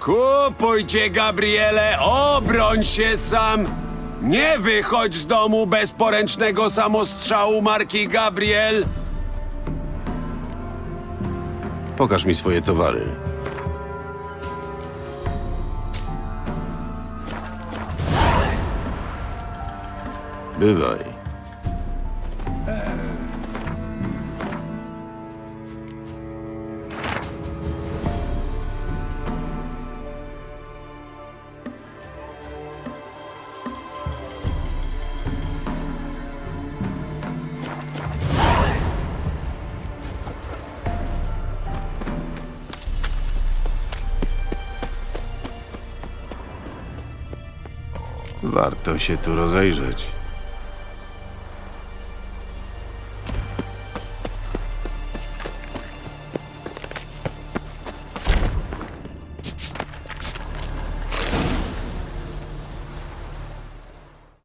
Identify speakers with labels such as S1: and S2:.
S1: Kupujcie, Gabriele, obroń się sam! Nie wychodź z domu bez poręcznego samostrzału marki Gabriel!
S2: Pokaż mi swoje towary. Bywaj. Warto się tu rozejrzeć.